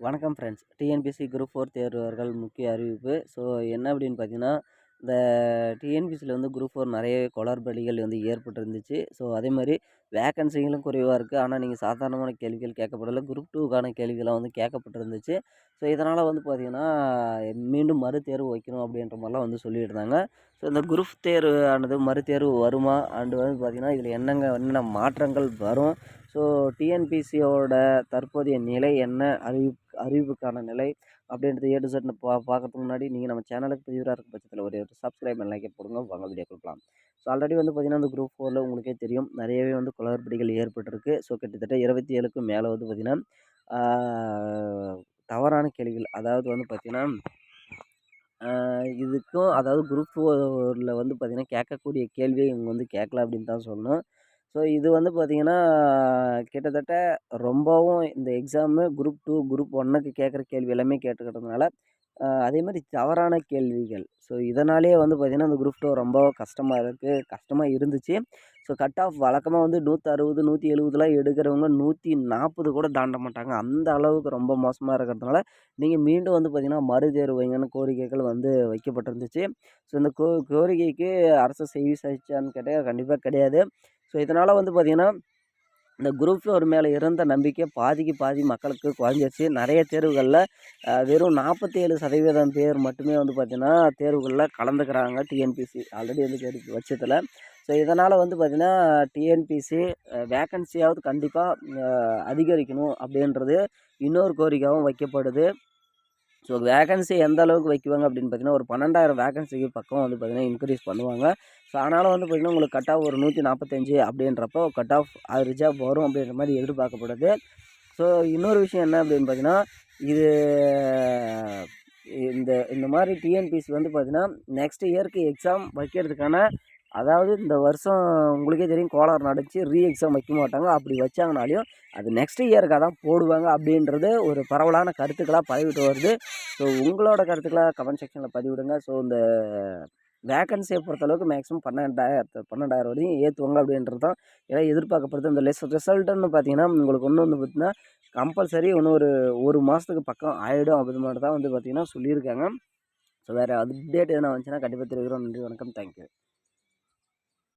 வணக்கம் friends TNPSC group four தேர்வர்கள் முக்கிய அறிவிப்பு. ஸோ என்ன அப்படின்னு பார்த்தீங்கன்னா இந்த டிஎன்பிசியில் வந்து குரூப் ஃபோர் நிறைய குளறுபடிகள் வந்து ஏற்பட்டிருந்துச்சு. ஸோ அதே மாதிரி வேக்கன்சிகளும் குறைவாக இருக்குது ஆனால் நீங்கள் சாதாரணமான கேள்விகள் கேட்கப்படலை. குரூப் டூக்கான கேள்விகள்லாம் வந்து கேட்கப்பட்டிருந்துச்சு. ஸோ இதனால் வந்து பார்த்திங்கன்னா மீண்டும் மறுதேர்வு வைக்கணும் அப்படின்ற மாதிரிலாம் வந்து சொல்லிட்டு இருந்தாங்க ஸோ இந்த குரூப் தேர்வு ஆனது மறுதேர்வு வருமா? அண்டு வந்து பார்த்திங்கன்னா இதில் என்னங்க என்னென்ன மாற்றங்கள் வரும்? ஸோ டிஎன்பிசியோட தற்போதைய நிலை என்ன? அறிவி அறிவிப்புக்கான நிலை அப்படின்றது ஏ டு பா பார்க்கறதுக்கு முன்னாடி நீங்கள் நம்ம சேனலுக்கு புதியவராக இருக்க பட்சத்தில் ஒரு சப்ஸ்கிரைப் லைக் போடுங்க. வாங்க வீடியோ கொடுக்கலாம் ஸோ ஆல்ரெடி வந்து பார்த்திங்கன்னா அந்த குரூப் ஃபோரில் உங்களுக்கே தெரியும். நிறையவே வந்து குளறுபடிகள் ஏற்பட்டிருக்கு. ஸோ கிட்டத்தட்ட இருபத்தி ஏழுக்கும் மேலே வந்து பார்த்திங்கன்னா தவறான கேள்விகள். அதாவது வந்து பார்த்திங்கன்னா இதுக்கும் அதாவது குரூப் ஃபோரில் வந்து பார்த்திங்கன்னா கேட்கக்கூடிய கேள்வியை இவங்க வந்து கேட்கல அப்படின்னு தான் சொல்லணும். ஸோ இது வந்து பார்த்திங்கன்னா கிட்டத்தட்ட ரொம்பவும் இந்த எக்ஸாமு குரூப் டூ குரூப் ஒன்னுக்கு கேட்குற கேள்வி எல்லாமே கேட்டுக்கிறதுனால அதே மாதிரி தவறான கேள்விகள். ஸோ இதனாலேயே வந்து பார்த்திங்கன்னா அந்த குரூப் டூ ரொம்ப கஷ்டமாக இருக்குது கஷ்டமாக இருந்துச்சு. ஸோ கட் ஆஃப் வழக்கமாக வந்து நூற்றி அறுபது நூற்றி எழுபதுலாம் எடுக்கிறவங்க நூற்றி நாற்பது கூட தாண்ட மாட்டாங்க. அந்த அளவுக்கு ரொம்ப மோசமாக இருக்கிறதுனால நீங்கள் மீண்டும் வந்து பார்த்திங்கன்னா மறுதேர்வு வைங்கன்னு கோரிக்கைகள் வந்து வைக்கப்பட்டிருந்துச்சு. ஸோ இந்த கோ கோரிக்கைக்கு அரசு செய்தி சாய்ச்சான்னு கேட்டால் கண்டிப்பாக கிடையாது. ஸோ இதனால் வந்து பார்த்திங்கன்னா இந்த குரூப் ஃபோர் மேலே இருந்த நம்பிக்கை பாதிக்கு பாதி மக்களுக்கு குறைஞ்சிருச்சு. நிறைய தேர்வுகளில் வெறும் நாற்பத்தி ஏழு சதவீதம் பேர் மட்டுமே வந்து பார்த்திங்கன்னா தேர்வுகளில் கலந்துக்கிறாங்க டிஎன்பிசி ஆல்ரெடி வந்து கேட்டு பட்சத்தில். ஸோ இதனால் வந்து பார்த்திங்கன்னா டிஎன்பிசி வேக்கன்சியாவது கண்டிப்பாக அதிகரிக்கணும் அப்படின்றது இன்னொரு கோரிக்கையாகவும் வைக்கப்படுது. ஸோ வேகன்சி எந்த அளவுக்கு வைக்குவாங்க அப்படின்னு பார்த்தீங்கன்னா ஒரு பன்னெண்டாயிரம் வேகன்சிக்கு பக்கம் வந்து பார்த்திங்கன்னா இன்க்ரீஸ் பண்ணுவாங்க. ஸோ அதனால் வந்து பார்த்திங்கன்னா உங்களுக்கு கட் ஆஃப் ஒரு நூற்றி நாற்பத்தஞ்சு அப்படின்றப்போ கட் ஆஃப் அது ரிஜர்வ் வரும் அப்படின்ற மாதிரி எதிர்பார்க்கப்படுது. ஸோ இன்னொரு விஷயம் என்ன அப்படின்னு பார்த்தீங்கன்னா இது இந்த இந்த மாதிரி டிஎன்பிசி வந்து பார்த்திங்கன்னா நெக்ஸ்ட் இயருக்கு எக்ஸாம் வைக்கிறதுக்கான அதாவது இந்த வருஷம் உங்களுக்கே தெரியும் கோளாறு நடந்துச்சு ரீ எக்ஸாம் வைக்க மாட்டாங்க. அப்படி வச்சாங்கனாலையும் அது நெக்ஸ்ட் இயருக்காக தான் போடுவாங்க அப்படின்றது ஒரு பரவலான கருத்துக்களாக பதிவிட்டு வருது. ஸோ உங்களோட கருத்துக்களாக கமெண்ட் செக்ஷனில் பதிவிடுங்க. ஸோ இந்த வேக்கன்சியை பொறுத்தளவுக்கு மேக்ஸிமம் பன்னெண்டாயிரத்து பன்னெண்டாயிரம் வரையும் ஏற்றுவாங்க அப்படின்றது தான் ஏன்னா எதிர்பார்க்கப்படுது. அந்த லெஸ் ரிசல்ட்டுன்னு பார்த்தீங்கன்னா உங்களுக்கு ஒன்று வந்து பார்த்தீங்கன்னா கம்பல்சரி இன்னும் ஒரு ஒரு மாதத்துக்கு பக்கம் ஆகிடும் அப்படி மாதிரி தான் வந்து பார்த்திங்கன்னா சொல்லியிருக்காங்க. ஸோ வேறு அப்டேட் எதனா வந்துச்சுன்னா கண்டிப்பாக தெரிவிக்கிறோம். நன்றி வணக்கம். தேங்க்யூ